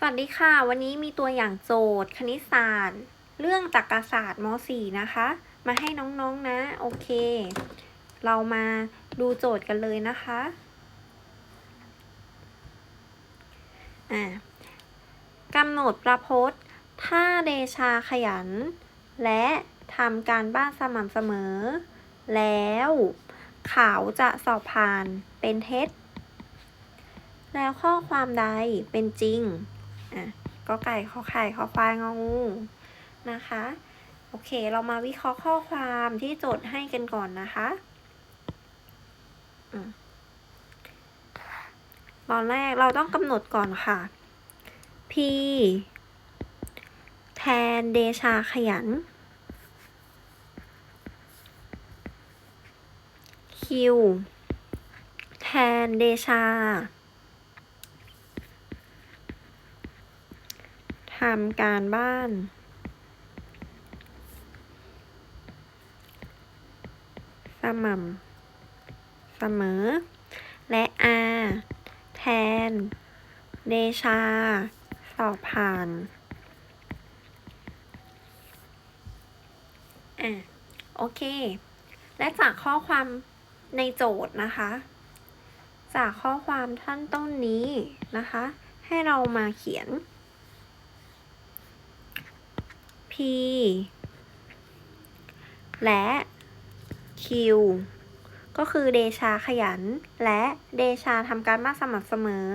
สวัสดีค่ะ วันนี้มีตัวอย่างโจทย์ คณิตศาสตร์ เรื่องตรรกศาสตร์ม .4 นะคะ มาให้น้องๆนนะ โอเค เรามาดูโจทย์กันเลยนะคะอ่ากำหนดประพจน์ ถ้าเดชาขยัน และทำการบ้านสม่ำเสมอ แล้วเขาจะสอบผ่านเป็นเท็จแล้วข้อความใดเป็นจริง อะก็ไก่ข้อไข่ข้อควายงองูนะคะ โอเค เรามาวิเคราะห์ข้อความที่โจทย์ให้กันก่อนนะคะตอนแรกเราต้องกำหนดก่อนค่ะ P แทนเดชาขยัน Q แทนเดชาำการบ้าน สม่ำ เสมอ และ R แทน เดชา สอบผ่านอะโอเค และจากข้อความในโจทย์นะคะ จากข้อความท่านต้นนี้นะคะ ให้เรามาเขียน P และ Q ก็คือเดชาขยัน และเดชาทำการบ้านสม่ำเสมอ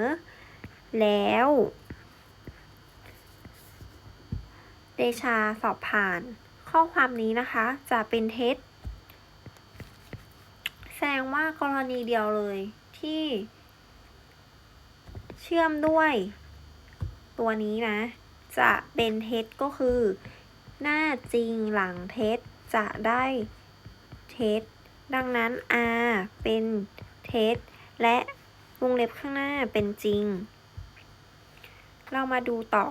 แล้ว เดชาสอบผ่าน ข้อความนี้นะคะจะเป็นเท็จ แสดงว่ากรณีเดียวเลยที่ เชื่อมด้วย ตัวนี้นะ จะเป็นเท็จก็คือ หน้าจริงหลังเท็จจะได้เท็จดังนั้น R เป็นเท็จและวงเล็บข้างหน้าเป็นจริง เรามาดูต่อ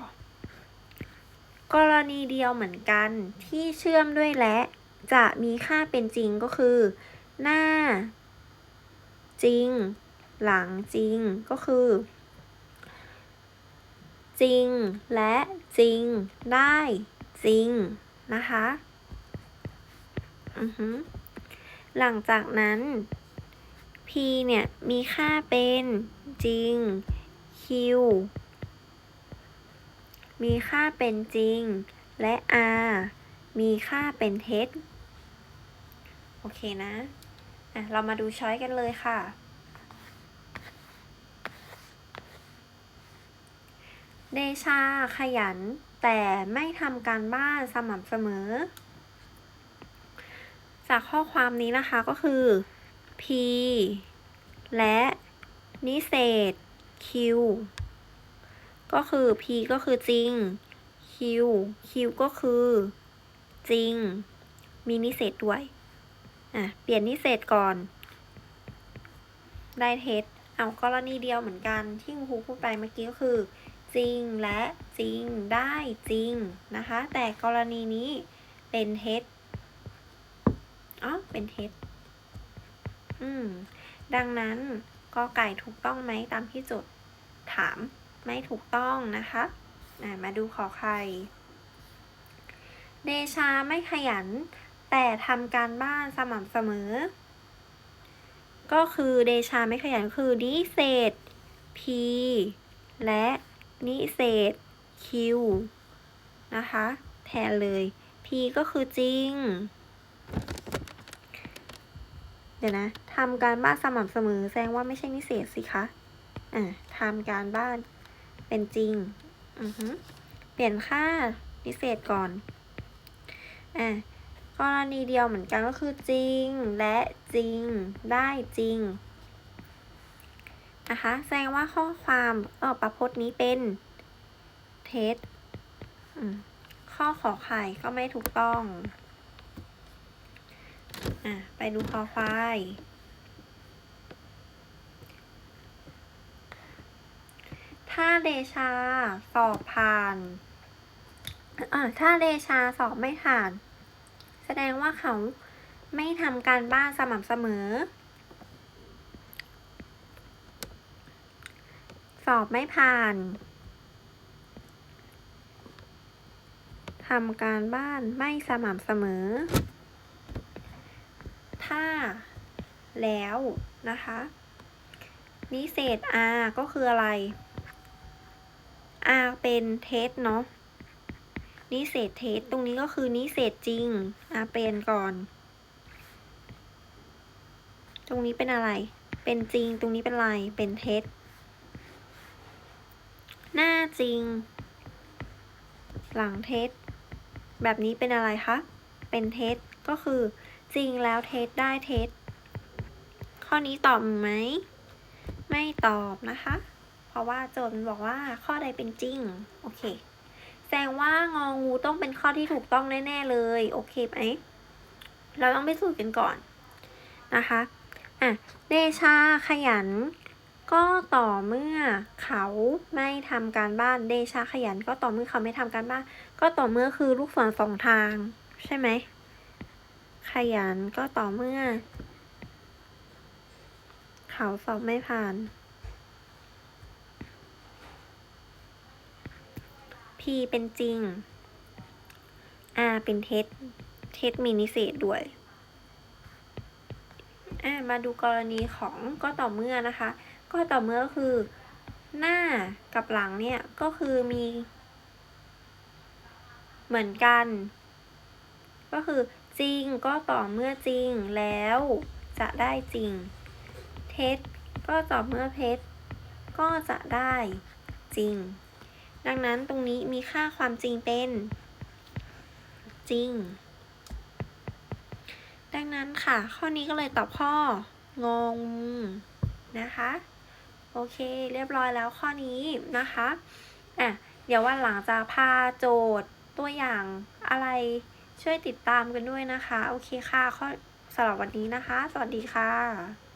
กรณีเดียวเหมือนกันที่เชื่อมด้วยและ จะมีค่าเป็นจริงก็คือ หน้า จริง หลังจริงก็คือ จริงและจริงได้ จริงนะคะอือฮึหลังจากนั้น p เนี่ย มีค่าเป็นจริง q มีค่าเป็นจริง และ r มีค่าเป็นเท็จ โอเคนะอะเรามาดูช้อยกันเลยค่ะ เดชาขยัน แต่ไม่ทำการบ้านสม่ำเสมอ จากข้อความนี้นะคะก็คือ P และนิเศษ Q ก็คือ P ก็คือจริง Q Q ก็คือ จริง มีนิเศษด้วย อะ เปลี่ยนนิเศษก่อน ได้เท็จเอากรณีเดียวเหมือนกันที่ครูพูดไปเมื่อกี้ก็คือ จริงและจริงได้จริงนะคะ แต่กรณีนี้เป็นเท็จอ๋อเป็นเท็จอืม ดังนั้นกอไก่ถูกต้องไหมตามที่โจทย์ถามไม่ถูกต้องนะคะมาดูขอไข่เดชาไม่ขยัน แต่ทำการบ้านสม่ำเสมอ ก็คือเดชาไม่ขยันคือนิเศษ P และ นิเศษ Q นะคะ แทนเลย P ก็คือจริง เดี๋ยวนะทำการบ้านสม่ำเสมอแสดงว่าไม่ใช่นิเศษสิคะ อะทำการบ้านเป็นจริง อือฮึเปลี่ยนค่านิเศษก่อน อะกรณีเดียวเหมือนกันก็คือจริงและจริงได้จริง นะคะ แสดงว่าข้อความเออประพจน์นี้เป็นเท็จข้อขอไข่ก็ไม่ถูกต้องอะไปดูคอควายถ้าเดชาสอบผ่านอ่าถ้าเดชาสอบไม่ผ่าน แสดงว่าเขาไม่ทำการบ้านสม่ำเสมอ อบไม่ผ่านทำการบ้านไม่สม่ำเสมอ ถ้า แล้วนะคะ นิเศษ r ก็คืออะไร r เป็นเท็จเนาะ นิเศษเท็จตรงนี้ก็คือนิเศษจริง r เป็นก่อน ตรงนี้เป็นอะไร เป็นจริง ตรงนี้เป็นอะไร เป็นเท็จหน้า จริง หลังเท็จ แบบนี้เป็นอะไรคะ เป็นเท็จก็คือ จริงแล้วเท็จได้เท็จ ข้อนี้ตอบไหม ไม่ตอบนะคะ เพราะว่าโจทย์มันบอกว่าข้อใดเป็นจริง โอเค แสดงว่างองูต้องเป็นข้อที่ถูกต้องแน่ ๆ เลย โอเคไหม เราต้องไปสูตรกันก่อนนะคะ อะ เดชาขยัน ก็ต่อเมื่อเขาไม่ทำการบ้านเดชาขยัน ก็ต่อเมื่อเขาไม่ทำการบ้าน ก็ต่อเมื่อคือลูกศรสองทาง ใช่ไหม ขยันก็ต่อเมื่อ เขาสอบไม่ผ่าน P เป็นจริง R เป็นเท็จ เท็จมีนิเศษด้วยอะมาดูกรณีของก็ต่อเมื่อนะคะ ก็ต่อเมื่อก็คือ หน้ากับหลังเนี่ยก็คือมี เหมือนกัน ก็คือจริงก็ต่อเมื่อจริงแล้วจะได้จริง เท็จก็ต่อเมื่อเท็จก็จะได้จริง ดังนั้นตรงนี้มีค่าความจริงเป็น จริง ดังนั้นค่ะ ข้อนี้ก็เลยตอบข้องงนะคะ โอเค เรียบร้อยแล้วข้อนี้นะคะอะเดี๋ยววันหลังจะพาโจทย์ตัวอย่างอะไรช่วยติดตามกันด้วยนะคะ โอเคค่ะข้อสำหรับวันนี้นะคะ สวัสดีค่ะ